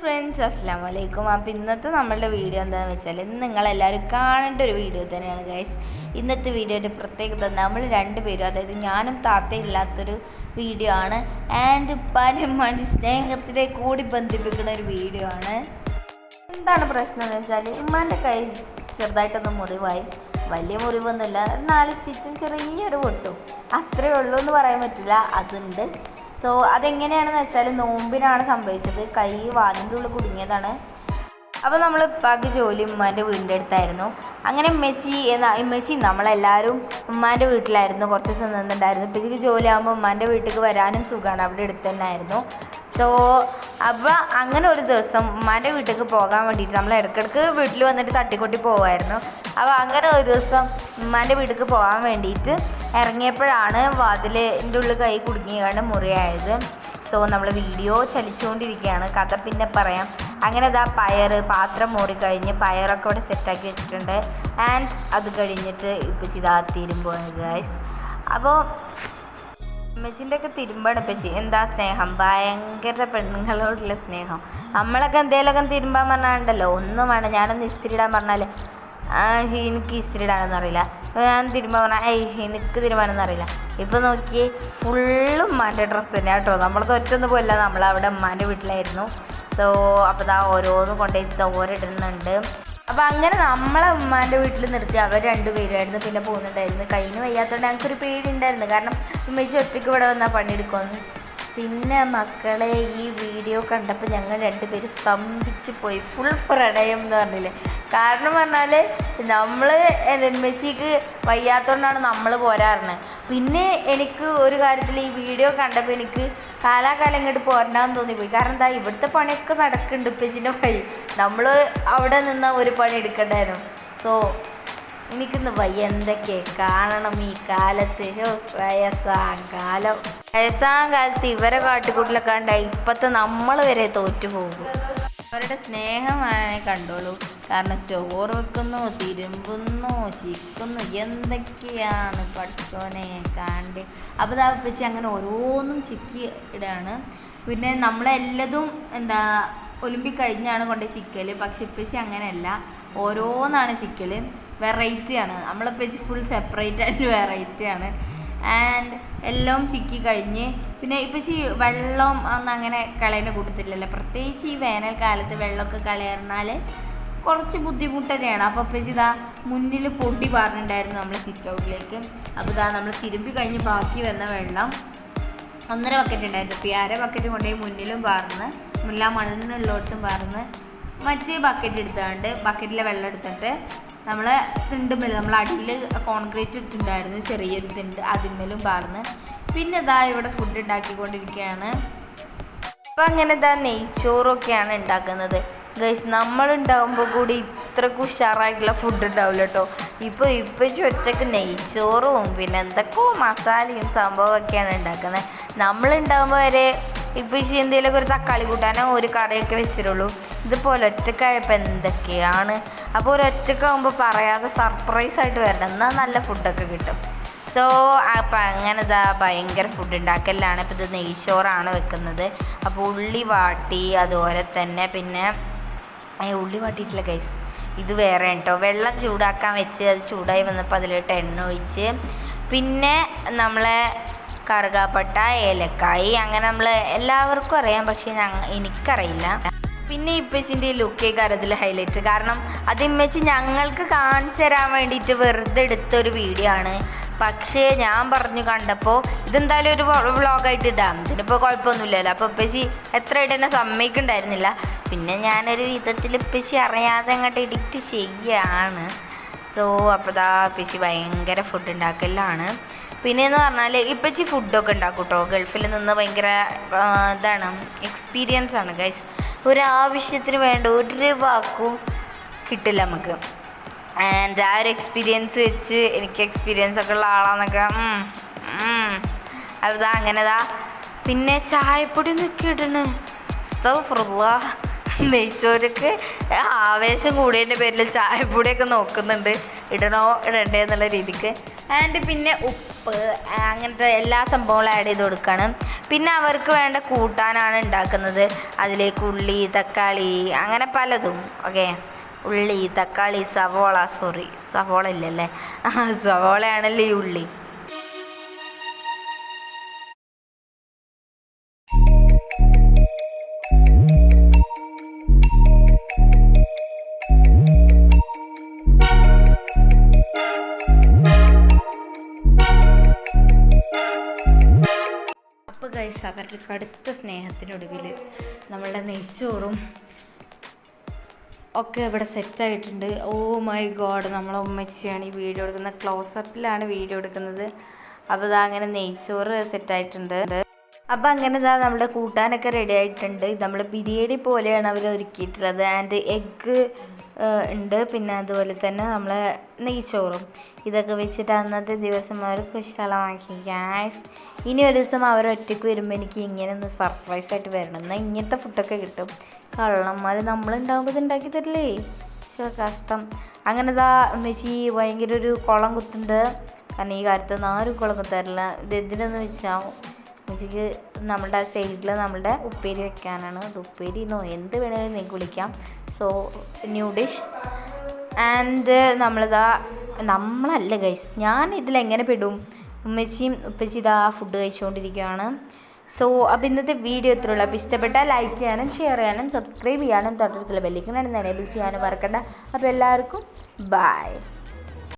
Friends അസ്സാം വലൈക്കും അപ്പോൾ ഇന്നത്തെ നമ്മളുടെ വീഡിയോ എന്താണെന്ന് വെച്ചാൽ ഇന്ന് നിങ്ങളെല്ലാവരും കാണേണ്ട ഒരു വീഡിയോ തന്നെയാണ് ഗൈസ് ഇന്നത്തെ വീഡിയോയുടെ പ്രത്യേകത നമ്മൾ രണ്ടുപേരും അതായത് ഞാനും താത്തയും ഇല്ലാത്തൊരു വീഡിയോ ആണ്. ആൻഡ് പരമാവധി സ്നേഹത്തിനെ കൂടി ബന്ധിപ്പിക്കുന്ന ഒരു വീഡിയോ ആണ്. എന്താണ് പ്രശ്നം എന്ന് വെച്ചാൽ ഉമ്മാന്റെ കൈ ചെറുതായിട്ടൊന്ന് മുറിവായി. വലിയ മുറിവൊന്നുമില്ല. നാല് സ്റ്റിച്ചും ചെറിയൊരു പൊട്ടും. അത്രയേ ഉള്ളൂ എന്ന് പറയാൻ പറ്റില്ല. അതുണ്ട്. സോ അതെങ്ങനെയാണെന്ന് വെച്ചാൽ നോമ്പിനാണ് സംഭവിച്ചത്. കൈ വാതിന്റെ ഉള്ളിൽ കുടുങ്ങിയതാണ്. അപ്പോൾ നമ്മൾ പകു ജോലി ഉമ്മാന്റെ വീടിന്റെ അടുത്തായിരുന്നു. അങ്ങനെ ഉമ്മച്ചി എന്ന ഉമ്മച്ചി നമ്മളെല്ലാവരും ഉമ്മാന്റെ വീട്ടിലായിരുന്നു. കുറച്ച് ദിവസം നിന്നിട്ടുണ്ടായിരുന്നു. ഉമ്മച്ചിക്ക് ജോലി ആകുമ്പോൾ ഉമ്മാന്റെ വീട്ടിലേക്ക് വരാനും സുഖമാണ്. അവിടെ അടുത്ത് തന്നെ ആയിരുന്നു സോ അപ്പോൾ അങ്ങനെ ഒരു ദിവസം ഉമ്മാന്റെ വീട്ടിലേക്ക് പോകാൻ വേണ്ടിയിട്ട് നമ്മൾ ഇടയ്ക്കിടയ്ക്ക് വീട്ടിൽ വന്നിട്ട് തട്ടിക്കൊട്ടി പോകുമായിരുന്നു അപ്പോൾ അങ്ങനെ ഒരു ദിവസം ഉമ്മാന്റെ വീട്ടിലേക്ക് പോകാൻ വേണ്ടിയിട്ട് ഇറങ്ങിയപ്പോഴാണ് വാതിലിന്റെ ഉള്ളിൽ കൈ കുടുങ്ങിയാണ് മുറിയായത്. സോ നമ്മൾ വീഡിയോ ചലിച്ചുകൊണ്ടിരിക്കുകയാണ്. കഥ പിന്നെ പറയാം. അങ്ങനെ ഇതാ പയർ പാത്രം മൂടിക്കഴിഞ്ഞ് പയറൊക്കെ ഇവിടെ സെറ്റാക്കി വെച്ചിട്ടുണ്ട്. ആൻഡ് അത് കഴിഞ്ഞിട്ട് ഇപ്പം ചിതാ തിരുമ്പോണ് ഗൈസ് അപ്പോൾ അമ്മച്ചിന്റെ ഒക്കെ തിരുമ്പാണ് ഇപ്പച്ചി എന്താ സ്നേഹം? ഭയങ്കര പെണ്ണുങ്ങളോടുള്ള സ്നേഹം. നമ്മളൊക്കെ എന്തെങ്കിലുമൊക്കെ തിരുമ്പാൻ പറഞ്ഞാണ്ടല്ലോ. ഒന്നും വേണ്ട. ഞാനൊന്ന് ഇസ്തിരി ഇടാൻ പറഞ്ഞാൽ എനിക്ക് ഇസ്തിരി ഇടാനൊന്നും അറിയില്ല ഞാൻ തിരുമ്പാൻ പറഞ്ഞാൽ ഏയ് എനിക്ക് തിരുമ്പാനൊന്നും അറിയില്ല. ഇപ്പോൾ നോക്കി ഫുള്ളും ഉമ്മാന്റെ ഡ്രസ്സ് തന്നെ കേട്ടോ. നമ്മളത് ഒറ്റൊന്നും പോയില്ല. നമ്മളവിടെ ഉമ്മാന്റെ വീട്ടിലായിരുന്നു. സോ അപ്പോൾ ഇതാ ഓരോന്നും കൊണ്ടുപോയി തോരിടുന്നുണ്ട് അപ്പോൾ അങ്ങനെ നമ്മളെ ഉമ്മാന്റെ വീട്ടിൽ നിർത്തി അവർ രണ്ടുപേരുമായിരുന്നു. പിന്നെ പോകുന്നുണ്ടായിരുന്നു. കയ്യിന് വയ്യാത്തതുകൊണ്ട് ഞങ്ങൾക്കൊരു പേടി ഉണ്ടായിരുന്നു കാരണം ഉമ്മച്ചി ഒറ്റയ്ക്ക് ഇവിടെ വന്നാൽ പണിയെടുക്കുമെന്ന് പിന്നെ മക്കളെ ഈ വീഡിയോ കണ്ടപ്പോൾ ഞങ്ങൾ രണ്ടുപേരും സ്തംഭിച്ച് പോയി. ഫുൾ പ്രണയം എന്ന് പറഞ്ഞില്ലേ. കാരണം പറഞ്ഞാൽ നമ്മൾ ഉമ്മച്ചിക്ക് വയ്യാത്തതുകൊണ്ടാണ് നമ്മൾ പോരാറുന്നത്. പിന്നെ എനിക്ക് ഒരു കാര്യത്തിൽ ഈ വീഡിയോ കണ്ടപ്പോൾ എനിക്ക് കാലാകാലം ഇങ്ങോട്ട് പോരണ്ടാന്ന് തോന്നിപ്പോയി കാരണം എന്താ ഇവിടുത്തെ പണിയൊക്കെ നടക്കുന്നുണ്ട് ഉപ്പച്ചിന്റെ വഴി നമ്മൾ അവിടെ നിന്ന് ഒരു പണി എടുക്കണ്ടായിരുന്നു. സോ എനിക്കിന്ന് വയ്യ എന്തൊക്കെ കാണണം ഈ കാലത്ത്. വയസ്സാം കാലം. വയസ്സാം കാലത്ത് ഇവരെ കാട്ടിക്കൂട്ടിലൊക്കെ ഉണ്ടായി ഇപ്പത്തെ നമ്മൾ വരെ തോറ്റു പോകും. അവരുടെ സ്നേഹമാണ് കണ്ടോളൂ. കാരണം ചോറ് വെക്കുന്നു തിരുമ്പുന്നു ചിക്കുന്നു എന്തൊക്കെയാണ് പഠിച്ചോനെ കാണ്ട്. അപ്പോൾ ഇതാ വെച്ച് അങ്ങനെ ഓരോന്നും ചിക്കി ഇടാണ്. പിന്നെ നമ്മളെല്ലതും എന്താ ഒലിമ്പിക് കഴിഞ്ഞാണ് കൊണ്ട് ചിക്കൽ പക്ഷെ ഇപ്പച്ചി അങ്ങനെയല്ല. ഓരോന്നാണ് ചിക്കൽ വെറൈറ്റിയാണ്. നമ്മളിപ്പച്ചി ഫുൾ സെപ്പറേറ്റ് ആയിട്ട് വെറൈറ്റി ആണ് ആൻഡ് എല്ലാം ചിക്കി കഴിഞ്ഞ്. പിന്നെ ഇപ്പച്ചി വെള്ളം ഒന്നും അങ്ങനെ കളയുന്ന കൂട്ടത്തില്ലല്ലോ. പ്രത്യേകിച്ച് ഈ വേനൽക്കാലത്ത് വെള്ളമൊക്കെ കളയറിഞ്ഞാൽ കുറച്ച് ബുദ്ധിമുട്ട് തന്നെയാണ്. അപ്പോൾ ഇപ്പച്ചി ഇതാ മുന്നിൽ പൊടി പറഞ്ഞിട്ടുണ്ടായിരുന്നു നമ്മൾ സിറ്റ് ഔട്ടിലേക്ക് അപ്പോൾ ഇതാ നമ്മൾ തിരുമ്പി കഴിഞ്ഞ് ബാക്കി വന്ന വെള്ളം ഒന്നര ബക്കറ്റ് ഉണ്ടായിരുന്നു. ഇപ്പോൾ ഈ അര ബക്കറ്റ് കൊണ്ടുപോയി മുന്നിലും പാർന്ന് മുല്ല മണ്ണുള്ളിടത്തും പാർന്ന് മറ്റേ ബക്കറ്റ് എടുത്തുകൊണ്ട് ബക്കറ്റിലെ വെള്ളം എടുത്തിട്ട് നമ്മൾ തിണ്ടുമ്മൽ നമ്മൾ അടിയിൽ കോൺക്രീറ്റ് ഇട്ടിട്ടുണ്ടായിരുന്നു ചെറിയൊരു തിണ്ട് അതിന്മേലും പാർന്ന്. പിന്നെ ഇതാ ഇവിടെ ഫുഡ് ഉണ്ടാക്കിക്കൊണ്ടിരിക്കുകയാണ് അപ്പം അങ്ങനെ ഇതാ നെയ്ച്ചോറൊക്കെയാണ് ഉണ്ടാക്കുന്നത്. ഗൈസ് നമ്മളുണ്ടാകുമ്പോൾ കൂടി ഇത്രക്ക് ഉഷാറായിട്ടുള്ള ഫുഡ് ഉണ്ടാവില്ല കേട്ടോ ഇപ്പോൾ ഇപ്പം ഒറ്റയ്ക്ക് നെയ്ച്ചോറും പിന്നെ എന്തൊക്കെയോ മസാലയും സംഭവമൊക്കെയാണ് ഉണ്ടാക്കുന്നത്. നമ്മളുണ്ടാകുമ്പോൾ വരെ ഇപ്പം ഈ ചീന്തയിലൊക്കെ ഒരു തക്കാളി കൂട്ടാനോ ഒരു കറിയൊക്കെ വെച്ചിട്ടുള്ളൂ. ഇതുപോലെ ഒറ്റക്കായപ്പോൾ എന്തൊക്കെയാണ്? അപ്പോൾ ഒരു ഒറ്റക്കാവുമ്പോൾ പറയാതെ സർപ്രൈസ് ആയിട്ട് വരണം എന്നാൽ നല്ല ഫുഡൊക്കെ കിട്ടും. സോ അപ്പം അങ്ങനെ ഇതാ ഭയങ്കര ഫുഡ് ഉണ്ടാക്കലാണ് ഇപ്പം ഇത് നെയ്ച്ചോറാണ് വെക്കുന്നത്. അപ്പോൾ ഉള്ളി വാട്ടി അതുപോലെ തന്നെ പിന്നെ ഉള്ളി വാട്ടിയിട്ടില്ല ഗൈസ് ഇത് വേറെ കേട്ടോ വെള്ളം ചൂടാക്കാൻ വെച്ച് അത് ചൂടായി വന്നപ്പോൾ അതിലോട്ട് എണ്ണ ഒഴിച്ച് പിന്നെ നമ്മളെ കറുകാപ്പട്ട ഏലക്കായി അങ്ങനെ നമ്മൾ എല്ലാവർക്കും അറിയാം പക്ഷേ ഞങ്ങ എനിക്കറിയില്ല. പിന്നെ ഇപ്പച്ചിന്റെ ഈ ലുക്കേ അതിൽ ഹൈലൈറ്റ് കാരണം അത് ഇമ്മച്ചി ഞങ്ങൾക്ക് കാണിച്ചു തരാൻ വേണ്ടിയിട്ട് വെറുതെ എടുത്തൊരു വീഡിയോ ആണ്. പക്ഷേ ഞാൻ പറഞ്ഞു കണ്ടപ്പോൾ ഇതെന്തായാലും ഒരു വ്ളോഗായിട്ട് ഇടാം. ഇതിനിപ്പോൾ കുഴപ്പമൊന്നുമില്ലല്ലോ. അപ്പോൾ ഇപ്പച്ചി എത്ര എന്നെ സമ്മതിക്കുണ്ടായിരുന്നില്ല പിന്നെ ഞാനൊരു വിധത്തിൽ ഇപ്പച്ചി അറിയാതെ അങ്ങോട്ട് എഡിറ്റ് ചെയ്യാണ്. സോ അപ്പോൾ ദാ ഇപ്പച്ചി ഭയങ്കര ഫുഡ് ഉണ്ടാക്കലാണ് പിന്നെ എന്ന് പറഞ്ഞാൽ ഇപ്പച്ചി ഫുഡൊക്കെ ഉണ്ടാക്കും കേട്ടോ ഗൾഫിൽ നിന്ന് ഭയങ്കര ഇതാണ് എക്സ്പീരിയൻസ് ആണ് ഗൈസ് ഒരാവശ്യത്തിന് വേണ്ട ഒരു വാക്കും കിട്ടില്ല നമുക്ക്. ആൻഡ് ആ ഒരു എക്സ്പീരിയൻസ് വെച്ച് എനിക്ക് എക്സ്പീരിയൻസ് ഒക്കെ ഉള്ള ആളാന്നൊക്കെ. അതാ അങ്ങനെതാ പിന്നെ ചായപ്പൊടി നിൽക്കി ഇടണ്. സ്തഫറുള്ള നെയ്ച്ചോർക്ക് ആവേശം കൂടിയതിന്റെ പേരിൽ ചായപ്പൊടിയൊക്കെ നോക്കുന്നുണ്ട്. ഇടണോ ഇടണ്ടേ എന്നുള്ള രീതിക്ക്. ആൻഡ് പിന്നെ ഉപ്പ് അങ്ങനത്തെ എല്ലാ സംഭവങ്ങളും ആഡ് ചെയ്ത് കൊടുക്കണം. പിന്നെ അവർക്ക് വേണ്ട കൂട്ടാനാണ് ഉണ്ടാക്കുന്നത്. അതിലേക്ക് ഉള്ളി തക്കാളി അങ്ങനെ പലതും. ഓക്കെ. ഉള്ളി തക്കാളി സവോള സോറി സവോള ഇല്ലല്ലേ? സവോളയാണല്ലേ ഈ ഉള്ളി. ഗൈസ് അവരുടെ കടുത്ത സ്നേഹത്തിനൊടുവിൽ നമ്മളുടെ നെയ്ച്ചോറും ഒക്കെ ഇവിടെ സെറ്റായിട്ടുണ്ട് ഓ മൈ ഗോഡ് നമ്മളെ ഉമ്മച്ചിയാണ് ഈ വീഡിയോ എടുക്കുന്നത്. ക്ലോസപ്പിലാണ് വീഡിയോ എടുക്കുന്നത്. അപ്പോൾ ഇതാ അങ്ങനെ നെയ്ച്ചോറ് സെറ്റായിട്ടുണ്ട് അപ്പോൾ അങ്ങനെ ഇതാ നമ്മുടെ കൂട്ടാനൊക്കെ റെഡി ആയിട്ടുണ്ട്. നമ്മൾ ബിരിയാണി പോലെയാണ് അവർ ഒരുക്കിയിട്ടുള്ളത്. ആൻഡ് എഗ്ഗ് ഉണ്ട്. പിന്നെ അതുപോലെ തന്നെ നമ്മളെ നെയ്ച്ചോറും. ഇതൊക്കെ വെച്ചിട്ട് അന്നത്തെ ദിവസം അവർ കുശലമാക്കി ഗ്യാസ് ഇനി ഒരു ദിവസം അവർ ഒറ്റയ്ക്ക് വരുമ്പോൾ എനിക്ക് ഇങ്ങനെ ഒന്ന് സർപ്രൈസ് ആയിട്ട് വരണം. എന്നാൽ ഇങ്ങനത്തെ ഫുഡൊക്കെ കിട്ടും. കള്ളന്മാർ നമ്മളുണ്ടാകുമ്പോൾ ഇത് ഉണ്ടാക്കി തരില്ലേ? കഷ്ടം. അങ്ങനെ ഇതാ അമ്മച്ചി ഭയങ്കര ഒരു കുളം കുത്തുണ്ട്. കാരണം ഈ കാര്യത്തിൽ ആരും കുളം കുത്താറില്ല. ഇത് എന്തിനെന്ന് വെച്ചാൽ ഉച്ചയ്ക്ക് നമ്മുടെ സൈഡിൽ നമ്മുടെ ഉപ്പേരി വെക്കാനാണ്. അത് ഉപ്പേരി എന്നോ എന്ത് വേണമെങ്കിലും നിങ്ങൾക്ക് വിളിക്കാം. സോ ന്യൂ ഡിഷ് ആൻഡ് നമ്മളിതാ നമ്മളല്ല ഗൈസ് ഞാൻ ഇതിലെങ്ങനെ പെടും? ഉമ്മച്ചിയും ഉപ്പച്ചി ഇതാ ഫുഡ് കഴിച്ചുകൊണ്ടിരിക്കുകയാണ് സോ അപ്പോൾ ഇന്നത്തെ വീഡിയോ ഇത്രയുള്ള അപ്പോൾ ഇഷ്ടപ്പെട്ടാൽ ലൈക്ക് ചെയ്യാനും ഷെയർ ചെയ്യാനും സബ്സ്ക്രൈബ് ചെയ്യാനും തൊട്ടടുത്തുള്ള ബെല്ലിക്കണം എനേബിൾ ചെയ്യാനും മറക്കണ്ട. അപ്പോൾ എല്ലാവർക്കും ബൈ